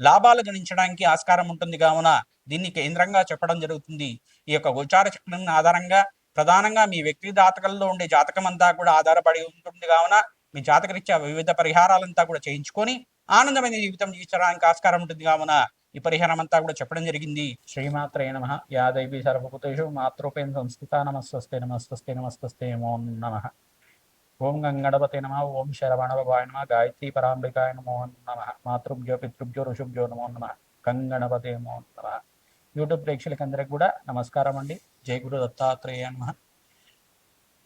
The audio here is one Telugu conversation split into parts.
లాభాలు గణించడానికి ఆస్కారం ఉంటుంది. కావున దీన్ని కేంద్రంగా చెప్పడం జరుగుతుంది. ఈ యొక్క గోచార చక్రం ఆధారంగా ప్రధానంగా మీ వ్యక్తి జాతకంలో ఉండే జాతకం అంతా కూడా ఆధారపడి ఉంటుంది. కావున మీ జాతకరీత్యా వివిధ పరిహారాలంతా కూడా చేయించుకొని ఆనందమైన జీవితం జీవించడానికి ఆస్కారం ఉంటుంది. కావున ఈ పరిహారం అంతా కూడా చెప్పడం జరిగింది. శ్రీమాత్రే నమ. యాదైవి సర్వభూతేషు మాతృపేణ సంస్కృత నమస్వస్తే నమస్వస్తే నమస్వస్తే నమో నమ. ఓం గంగణపతి నమ ఓం శరవణభవాయ నమ గాయత్రి పరాంబికాయ నమో నమ మాతృభ్యో పితృభ్యో ఋషుభ్యో నమో నమ గంగణపతి నమో నమ యూట్యూబ్ ప్రేక్షకులందరికీ కూడా నమస్కారం అండి. జై గురు దత్తాత్రేయ నమ.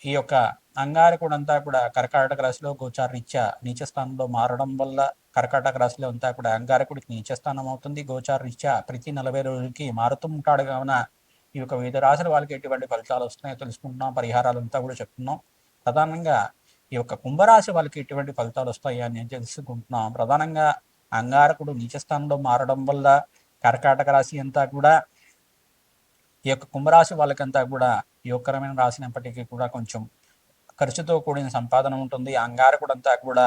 ఈ యొక్క అంగారకుడంతా కూడా కర్కాటక రాశిలో గోచారరీత్యా నీచ స్థానంలో మారడం వల్ల కర్కాటక రాశిలో అంతా కూడా అంగారకుడికి నీచస్థానం అవుతుంది. గోచారరీత్యా ప్రతి నలభై రోజులకి మారుతూ ఉంటాడు. కావున ఈ యొక్క వివిధ రాశుల వాళ్ళకి ఎటువంటి ఫలితాలు వస్తున్నాయో తెలుసుకుంటున్నాం. పరిహారాలు అంతా కూడా చెప్తున్నాం. ప్రధానంగా ఈ యొక్క కుంభరాశి వాళ్ళకి ఎటువంటి ఫలితాలు వస్తాయి అని తెలుసుకుంటున్నాం. ప్రధానంగా అంగారకుడు నీచస్థానంలో మారడం వల్ల కర్కాటక రాశి అంతా కూడా ఈ యొక్క కుంభరాశి వాళ్ళకంతా కూడా యోగకరమైన రాసినప్పటికీ కూడా కొంచెం ఖర్చుతో కూడిన సంపాదన ఉంటుంది. అంగారకుడు అంతా కూడా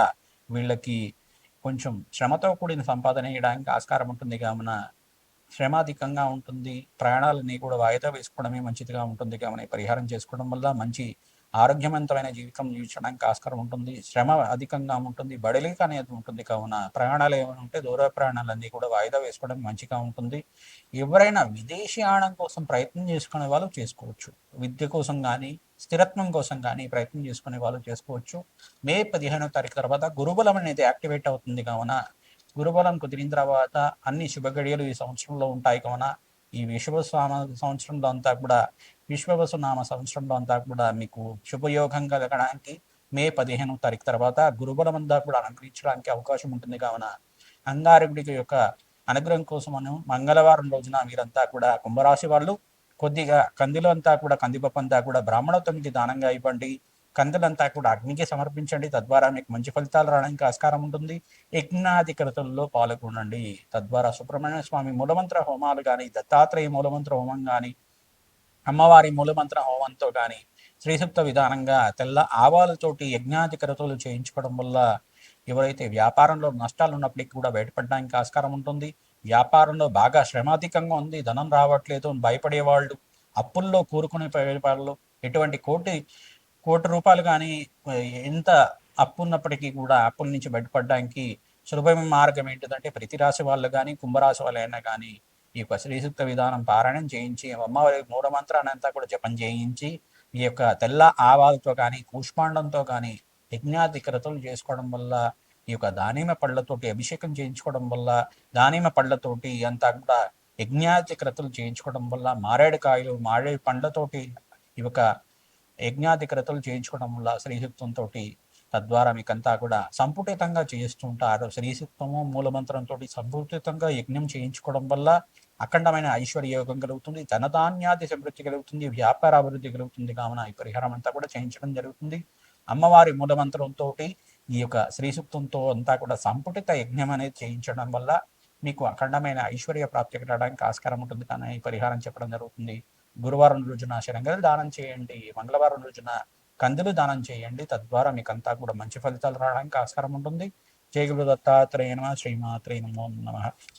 వీళ్ళకి కొంచెం శ్రమతో కూడిన సంపాదన వేయడానికి ఆస్కారం ఉంటుంది. కావున శ్రమ అధికంగా ఉంటుంది. ప్రయాణాలని కూడా వాయిదా వేసుకోవడమే మంచిదిగా ఉంటుంది. కావున పరిహారం చేసుకోవడం వల్ల మంచి ఆరోగ్యవంతమైన జీవితం జీవించడానికి ఆస్కారం ఉంటుంది శ్రమ అధికంగా ఉంటుంది బడలిక అనేది ఉంటుంది. కావున ప్రయాణాలు ఏమైనా ఉంటే దూర ప్రయాణాలన్నీ కూడా వాయిదా వేసుకోవడం మంచిగా ఉంటుంది. ఎవరైనా విదేశీ ఆడం కోసం ప్రయత్నం చేసుకునే వాళ్ళు చేసుకోవచ్చు. విద్య కోసం కానీ స్థిరత్వం కోసం కానీ ప్రయత్నం చేసుకునే వాళ్ళు చేసుకోవచ్చు. మే పదిహేనో తారీఖు తర్వాత గురుబలం అనేది యాక్టివేట్ అవుతుంది. కావున గురుబలం కుదిరిన తర్వాత అన్ని శుభగడియలు ఈ సంవత్సరంలో ఉంటాయి. కావున ఈ విశ్వస్వామ సంవత్సరంలో అంతా కూడా విశ్వవసు నామ సంవత్సరంలో అంతా కూడా మీకు శుభయోగం కలగడానికి మే పదిహేను తారీఖు తర్వాత గురుబలం అంతా కూడా అనుగ్రహించడానికి అవకాశం ఉంటుంది. కావున అంగారకుడికి యొక్క అనుగ్రహం కోసమను మంగళవారం రోజున మీరంతా కూడా కుంభరాశి వాళ్ళు కొద్దిగా కందిలో అంతా కూడా కందిపప్పు అంతా కూడా బ్రాహ్మణోత్తమికి దానంగా ఇవ్వండి. కందులంతా కూడా అగ్నికి సమర్పించండి. తద్వారా మీకు మంచి ఫలితాలు రావడానికి ఆస్కారం ఉంటుంది. యజ్ఞాది యజ్ఞాధికృతుల్లో పాల్గొనండి. తద్వారా సుబ్రహ్మణ్య స్వామి మూలమంత్ర హోమాలు కానీ దత్తాత్రేయ మూలమంత్ర హోమం కానీ అమ్మవారి మూలమంత్ర హోమంతో కానీ శ్రీసప్త విధానంగా తెల్ల ఆవాలతోటి యజ్ఞాధికరతలు చేయించుకోవడం వల్ల ఎవరైతే వ్యాపారంలో నష్టాలు ఉన్నప్పటికీ కూడా బయటపడడానికి ఆస్కారం ఉంటుంది. వ్యాపారంలో బాగా శ్రమాధికంగా ఉంది. ధనం రావట్లేదు అని భయపడే వాళ్ళు అప్పుల్లో కూరుకునే వాళ్ళు ఎటువంటి కోటి కోటి రూపాయలు కానీ ఎంత అప్పు ఉన్నప్పటికీ కూడా అప్పుల నుంచి బయటపడడానికి సులభమైన మార్గం ఏంటిదంటే ప్రతి రాశి వాళ్ళు కానీ కుంభరాశి వాళ్ళైనా కానీ ఈ యొక్క శ్రీసూక్త విధానం పారాయణం చేయించి అమ్మవారి మూలమంత్రాన్ని అంతా కూడా జపం చేయించి ఈ యొక్క తెల్ల ఆవాలతో కానీ కూష్మాండంతో కానీ యజ్ఞాధికరతలు చేసుకోవడం వల్ల ఈ యొక్క దానిమ పళ్ళతోటి అభిషేకం చేయించుకోవడం వల్ల దానిమ పళ్ళతోటి అంతా కూడా యజ్ఞాధికరతలు చేయించుకోవడం వల్ల మారేడు కాయలు మారేడు పండ్లతోటి ఈ యొక్క యజ్ఞాధికరతలు చేయించుకోవడం వల్ల శ్రీసూక్తంతో తద్వారా మీకంతా కూడా సంపుటితంగా చేస్తుంటారు. శ్రీసూక్తము మూలమంత్రంతో సంపుటితంగా యజ్ఞం చేయించుకోవడం వల్ల అఖండమైన ఐశ్వర్య యోగం కలుగుతుంది. ధనధాన్యాది సమృద్ధి కలుగుతుంది. వ్యాపార అభివృద్ధి కలుగుతుంది. కావున ఈ పరిహారం అంతా కూడా చేయించడం జరుగుతుంది. అమ్మవారి మూలమంత్రంతో ఈ యొక్క శ్రీసూక్తంతో అంతా కూడా సంపుటిత యజ్ఞం అనేది చేయించడం వల్ల మీకు అఖండమైన ఐశ్వర్య ప్రాప్తి కలగడానికి ఆస్కారం ఉంటుంది. కానీ ఈ పరిహారం చెప్పడం జరుగుతుంది. గురువారం రోజున శరంగలు దానం చేయండి. మంగళవారం రోజున కందులు దానం చేయండి. తద్వారా మీకు అంతా కూడా మంచి ఫలితాలు రావడానికి ఆస్కారం ఉంటుంది. జై దత్తాత్రేయ నమ శ్రీమాత్రే నమో నమ.